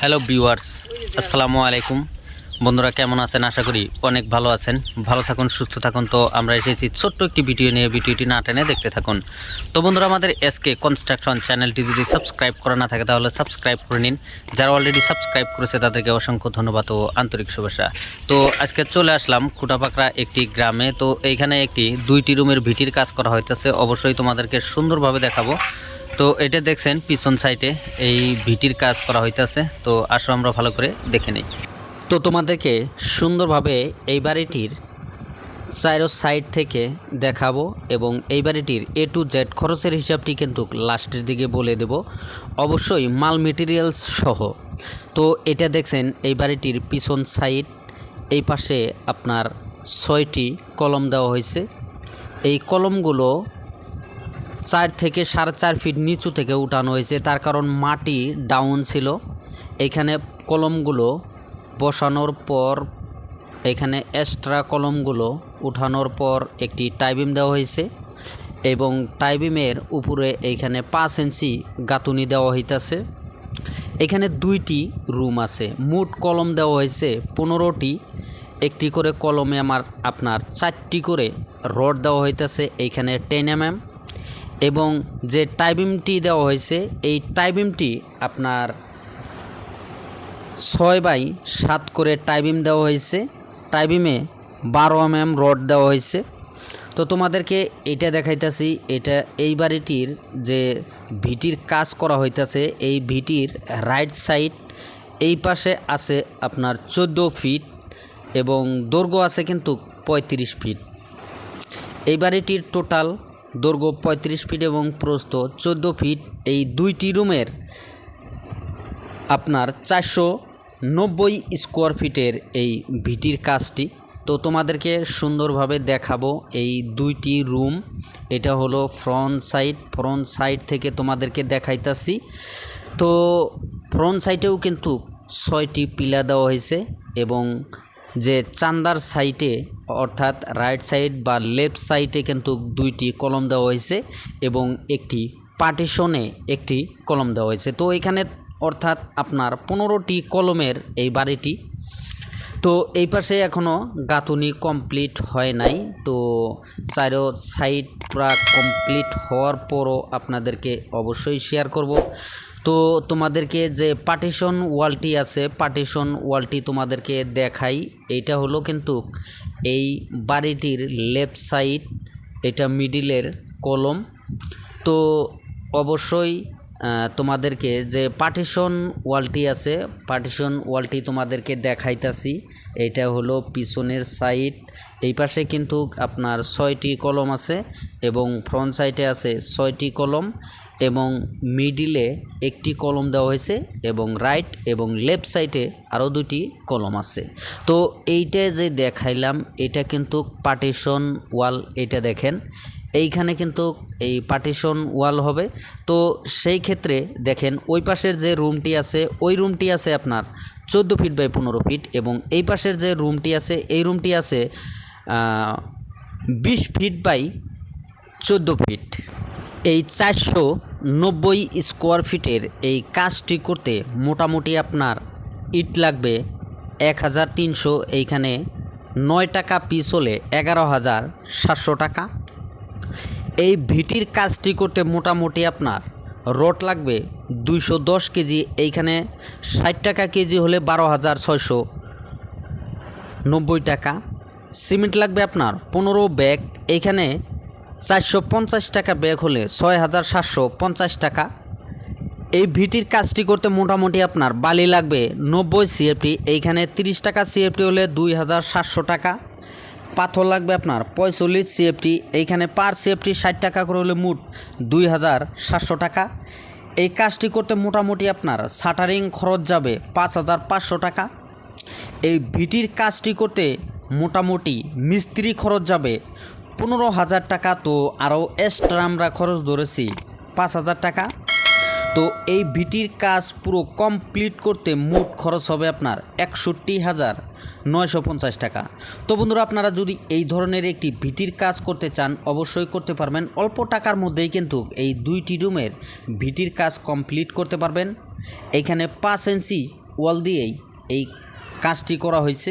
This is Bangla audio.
হ্যালো ভিউয়ার্স, আসসালামু আলাইকুম। বন্ধুরা কেমন আছেন? আশা করি অনেক ভালো আছেন। ভালো থাকুন, সুস্থ থাকুন। তো আমরা এসেছি ছোট্ট একটি ভিডিও নিয়ে। ভিডিওটি না টেনে দেখতে থাকুন। তো বন্ধুরা, আমাদের এসকে কনস্ট্রাকশন চ্যানেলটি যদি সাবস্ক্রাইব করা না থাকে, তাহলে সাবস্ক্রাইব করে নিন। যারা অলরেডি সাবস্ক্রাইব করেছে, তাদেরকে অসংখ্য ধন্যবাদ ও আন্তরিক শুভেচ্ছা। তো আজকে চলে আসলাম খুঁটাপাকড়া একটি গ্রামে। তো এইখানে একটি দুইটি রুমের ভিটির কাজ করা হইতেছে। অবশ্যই তোমাদেরকে সুন্দরভাবে দেখাবো। তো এটা দেখছেন, পিছন সাইডে এই ভিটির কাজ করা হইতেছে। তো আসো আমরা ভালো করে দেখে নিই। তো তোমাদেরকে সুন্দরভাবে এই বাড়িটির চাইরো সাইড থেকে দেখাবো এবং এই বাড়িটির এ টু জেড খরচের হিসাবটি কিন্তু লাস্টের দিকে বলে দেব। অবশ্যই মাল মেটেরিয়ালস সহ। তো এটা দেখছেন, এই বাড়িটির পিছন সাইড, এই পাশে আপনার ছয়টি কলম দেওয়া হয়েছে। এই কলমগুলো চার থেকে সাড়ে চার ফিট নিচু থেকে উঠানো হয়েছে। তার কারণ মাটি ডাউন ছিল। এখানে কলমগুলো বসানোর পর, এখানে এক্সট্রা কলমগুলো উঠানোর পর একটি টাইবিম দেওয়া হয়েছে এবং টাইবিমের উপরে এইখানে পাঁচ ইঞ্চি গাঁথুনি দেওয়া হইতাছে। এখানে দুইটি রুম আছে। মোট কলম দেওয়া হয়েছে পনেরোটি। একটি করে কলমে আমার আপনার চারটি করে রড দেওয়া হইতেছে। এইখানে টেন এম এম এবং যে টাইবিমটি দেওয়া হয়েছে, এই টাইবিমটি আপনার ছয় বাই সাত করে টাইবিম দেওয়া হয়েছে। টাইবিমে বারো এম এম রড দেওয়া হয়েছে। তো তোমাদেরকে এটা দেখাইতেছি, এটা এই বাড়িটির যে ভিটির কাজ করা হইতাছে, এই ভিটির রাইট সাইড এই পাশে আছে আপনার চোদ্দ ফিট এবং দৈর্ঘ্য আছে কিন্তু পঁয়ত্রিশ ফিট এই বাড়িটির টোটাল দৈর্ঘ্য পঁয়ত্রিশ ফিট এবং প্রস্থ চোদ্দ ফিট, এই দুইটি রুমের আপনার চারশো নব্বই স্কোয়ার ফিটের এই ভিটির কাজটি। তো তোমাদেরকে সুন্দরভাবে দেখাবো এই দুইটি রুম। এটা হলো ফ্রন্ট সাইড ফ্রন্ট সাইড থেকে তোমাদেরকে দেখাইতাছি। তো ফ্রন্ট সাইডেও কিন্তু ছয়টি পিলা দেওয়া হয়েছে এবং যে চান্দার সাইডে অর্থাৎ রাইট সাইড বা লেফট সাইডে কিন্তু দুইটি কলম দেওয়া হয়েছে এবং একটি পার্টিশনে একটি কলম দেওয়া হয়েছে। তো এখানে অর্থাৎ আপনার পনেরোটি কলমের এই বাড়িটি। তো এই পাশে এখনও গাঁথুনি কমপ্লিট হয় নাই। তো চারো সাইড পুরা কমপ্লিট হওয়ার পরও আপনাদেরকে অবশ্যই শেয়ার করব। তো তোমাদেরকে যে পার্টিশন ওয়ালটি আছে পার্টিশন ওয়ালটি তোমাদেরকে দেখাই। এইটা হলো কিন্তু এই বাড়িটির লেফট সাইড এটা মিডিলের কলম তো অবশ্যই তোমাদেরকে যে পার্টিশন ওয়ালটি আছে পার্টিশন ওয়ালটি তোমাদেরকে দেখাইতাছি। এটা হলো পিছনের সাইড এই পাশে কিন্তু আপনার ছয়টি কলম আছে এবং ফ্রন্ট সাইডে আছে ছয়টি কলম এবং মিডিলে একটি কলম দেওয়া হয়েছে এবং রাইট এবং লেফট সাইডে আরও দুটি কলম আছে। তো এইটা যে দেখাইলাম, এটা কিন্তু পার্টিশন ওয়াল এটা দেখেন। এইখানে কিন্তু এই পার্টিশন ওয়াল হবে। তো সেই ক্ষেত্রে দেখেন, ওই পাশের যে রুমটি আছে, ওই রুমটি আছে আপনার চোদ্দ ফিট বাই পনেরো ফিট এবং এই পাশের যে রুমটি আছে, এই রুমটি আছে বিশ ফিট বাই চোদ্দ ফিট এই চারশো নব্বই স্কোয়ার ফিটের এই কাজটি করতে মোটামুটি আপনার ইট লাগবে এক হাজার তিনশো। এইখানে নয় টাকা পিস হলে এগারো হাজার সাতশো টাকা। এই ভিটির কাজটি করতে মোটামুটি আপনার রড লাগবে দুইশো দশ কেজি। এইখানে ষাট টাকা কেজি হলে বারো হাজার ছয়শো। নব্বই টাকা। সিমেন্ট লাগবে আপনার পনেরো ব্যাগ। এইখানে চারশো পঞ্চাশ টাকা ব্যাগ হলে ছয় হাজার সাতশো পঞ্চাশ টাকা। এই ভিটির কাজটি করতে মোটামুটি আপনার বালি লাগবে নব্বই সিএফটি, এইখানে তিরিশ টাকা সিএফটি হলে দুই হাজার সাতশো টাকা। পাথর লাগবে আপনার পঁয়তাল্লিশ সিএফটি, এইখানে পার সিএফটি ষাট টাকা করে হলে মোট দুই হাজার সাতশো টাকা। এই কাজটি করতে মোটামুটি আপনার শাটারিং খরচ যাবে পাঁচ হাজার পাঁচশো টাকা। এই ভিটির কাজটি করতে মোটামুটি মিস্ত্রি খরচ যাবে পনেরো হাজার টাকা, তো আরও এক্সট্রা আমরা খরচ ধরেছি পাঁচ হাজার টাকা। তো এই ভিটির কাজ পুরো কমপ্লিট করতে মোট খরচ হবে আপনার একষট্টি হাজার নয়শো পঞ্চাশ টাকা। তো বন্ধুরা, আপনারা যদি এই ধরনের একটি ভিটির কাজ করতে চান, অবশ্যই করতে পারবেন। অল্প টাকার মধ্যেই কিন্তু এই দুইটি রুমের ভিটির কাজ কমপ্লিট করতে পারবেন। এইখানে পাঁচ ইঞ্চি ওয়াল দিয়েই এই কাজটি করা হয়েছে।